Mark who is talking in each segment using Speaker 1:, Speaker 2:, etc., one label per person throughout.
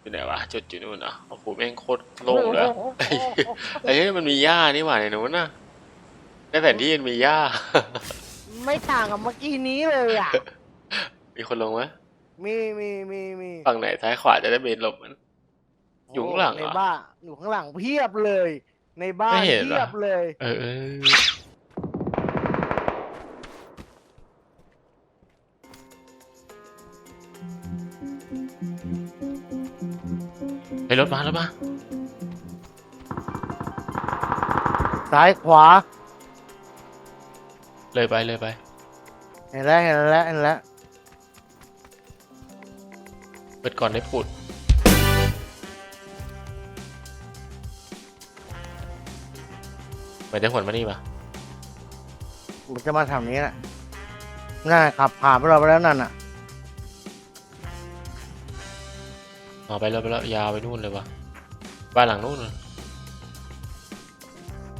Speaker 1: อยู่ไหนวะจุดอยู่นู่นอะโอ้โหแม่งโคตรโล่งเลยอะไอ้เหี้ยไอ้เฮ้ยมันมีหญ้านี่หว่าในนู้นน่ะในแผนที่มันมีหญ้า
Speaker 2: ไม่ต่างกับเมื่อกี้นี้เลยอะ
Speaker 1: มีคนลงไหม
Speaker 2: มีมีมีมี
Speaker 1: ฝั่งไหนซ้ายขวาจะได้เบนหลบมันอยู่ข้างหลังเหร
Speaker 2: ใน
Speaker 1: อ
Speaker 2: บ้านอยู่ข้างหลังเพียบเลย ในบ้าน
Speaker 1: ไม่เห็นเหรอ
Speaker 2: เพียบเลย
Speaker 1: เออ เออไปรถมารถมา
Speaker 2: ซ้ายขวา
Speaker 1: เลยไปเลยไป
Speaker 2: เห็นแล้วเห็นแล้วเห็นแล้ว
Speaker 1: เปิดก่อนได้ปุดไปได้ผลมานี่ปะ
Speaker 2: มันจะมาทำนี้แหละน่าขับผ่านไปเราไปแล้วนั่นอะ
Speaker 1: อ๋อไปแล้วไปแล้วยาวไปนู่นเลยวะบ้านหลังนู่นน่ะ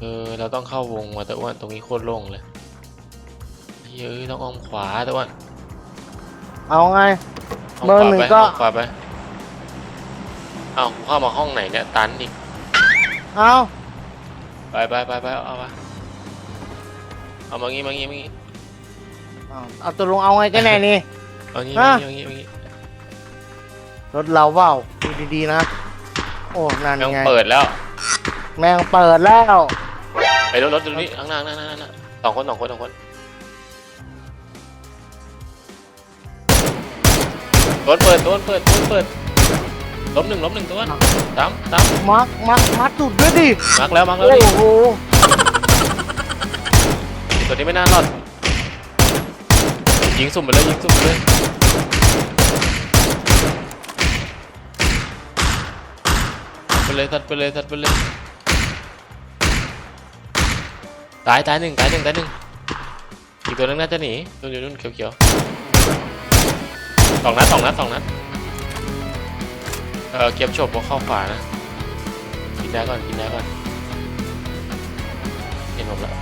Speaker 1: เออเราต้องเข้าวงมาแต่ว่าตรงนี้โคตรโล่งเลยเฮ้ยต้องอ้อมขวาแต่ว่า
Speaker 2: เอาไง
Speaker 1: อ้อม
Speaker 2: เบอร์
Speaker 1: ขวา
Speaker 2: หนึ่ง
Speaker 1: ไป
Speaker 2: ก็
Speaker 1: อ้อมขวาไปเอาเข้ามาห้องไหนเนี่ยตันอีก
Speaker 2: เอา
Speaker 1: ไปไปไปไปเอามาเอามางี้มางี้มางี้
Speaker 2: เอาเอาตัวลงเอาไงกันแน่นี่
Speaker 1: เอางี้
Speaker 2: ฮะ
Speaker 1: มางี้มางี้มางี้
Speaker 2: รถเราเปล่าดูดีๆนะ โอ้นั่น
Speaker 1: แม่ง
Speaker 2: ไง
Speaker 1: เปิดแล้ว
Speaker 2: แม่งเปิดแล้ว
Speaker 1: ไปรถรถตรงนี้ข้างหน้าข้างหน้าข้างหน้าสองคนสองคนสองคนตัวเปิดตัวเปิดตัวเปิดล้มหนึ่งล้มหนึ่งตัวสามสาม
Speaker 2: มักมักมัดจุดด้วยดิ
Speaker 1: มาร์กแล้วมาร์กแล้ว
Speaker 2: โอ้
Speaker 1: นี่
Speaker 2: โห
Speaker 1: ตัวนี้ไม่น่ารอดยิงสุ่มไปเลยยิงสุ่มไปเลย ไปเลยสัตว์ไปเลยสัตว์ไปเลยตายตายหนึ่งตายหนึ่งตายหนึ่งอีกตัวนึงน่าจะหนีตัวอยู่นู่นเขียวๆสองนัดสองนัดสองนัดเออเก็บโฉบพวกเข้าขวานะกินได้ก่อนกินได้ก่อนเห็นผมแล้ว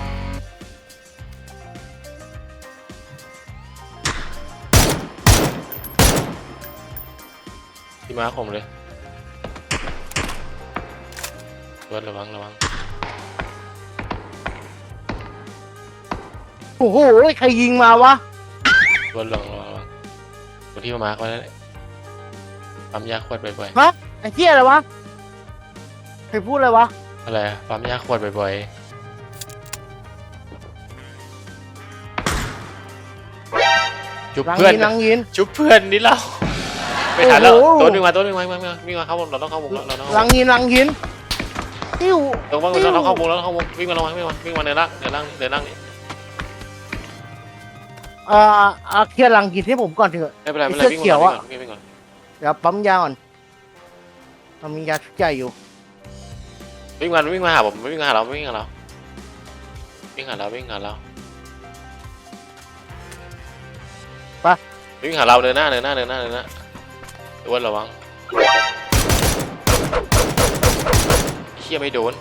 Speaker 1: พี่มาผมเลย เวิร์ดระวังระวัง
Speaker 2: โอ้โหใครยิงมาวะ
Speaker 1: เวิร์ดระวังระวังระวังตัวที่มามาร์คไว้นั่นแหละปั๊มยาขวดบ่อย
Speaker 2: ฮะไอ้เหี้ยอะไรวะใครพูดอะไรวะ
Speaker 1: ๆอะไรอะปั๊มยาขวดบ่อยๆจุบ
Speaker 2: ลัง
Speaker 1: เพื่อน
Speaker 2: ยินลังยิน
Speaker 1: จุบเพื่อนนี่เราไม่ทันแล้ว
Speaker 2: โอ้โห
Speaker 1: ตัวหนึ่งมาตัวหนึ่งมามามาวิ่งมาเข้าวงเราต้องเข้าวงแล้วเราต้องเข้าว
Speaker 2: ลั
Speaker 1: ง
Speaker 2: งยินลังยิน ติ้ว
Speaker 1: ต้องเข้าวงเราต้องเข้าวงเราต้องเข้าวงวิ่งมาระวังวิ่งมาวิ่งมาเดินล่างเดินล่างเดินล่างนี่
Speaker 2: เอ่อเอาเคลียร์ลังยินให้ผมก่อนเถอะ
Speaker 1: ไม่เป็นไรไม่เป็นไร
Speaker 2: ไอ้
Speaker 1: วิ่ง
Speaker 2: เสื้อเขียว
Speaker 1: มา
Speaker 2: อะ
Speaker 1: วิ่งมาวิ่งมา
Speaker 2: เดี๋ยวปั๊มยาก่อนเรามียาชุดใหญ่อยู่
Speaker 1: วิ่งมาวิ่งมาหาผมวิ่งมาหาเราวิ่งหาเราวิ่งหาเราวิ่งหาเรา
Speaker 2: ไป
Speaker 1: วิ่งหาเราเดินหน้าเดินหน้าเดินหน้าเดินหน้าอ้วนระวังเชี่ยไม่โดน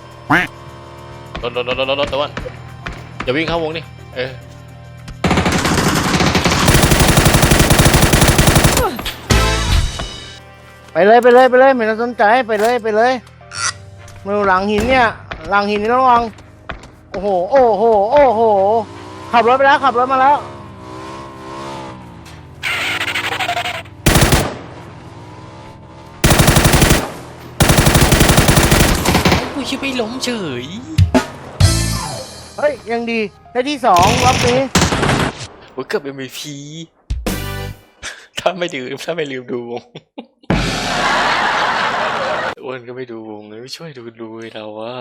Speaker 1: รถรถรถรถรถรถตะวันอย่าวิ่งเข้าวงนี่เออ
Speaker 2: ไปเลยไปเลยไปเลยไม่ต้องสนใจไปเลยไปเลยมือหลังหินเนี่ย หลังหินนี่ระวังโอ้โหโอ้โหโอ้โหขับรถไปแล้วขับรถมาแล้ว
Speaker 1: กูชิบไม่ล้มเฉย
Speaker 2: เฮ้ย ยังดีได้ที่สองรอบนี้
Speaker 1: โอ้ยเกือบ MVP ถ้าไม่ลืมถ้าไม่ลืมดูวงอ้วนก็ไม่ดูวงเลยไม่ช่วยดูดูเราว่า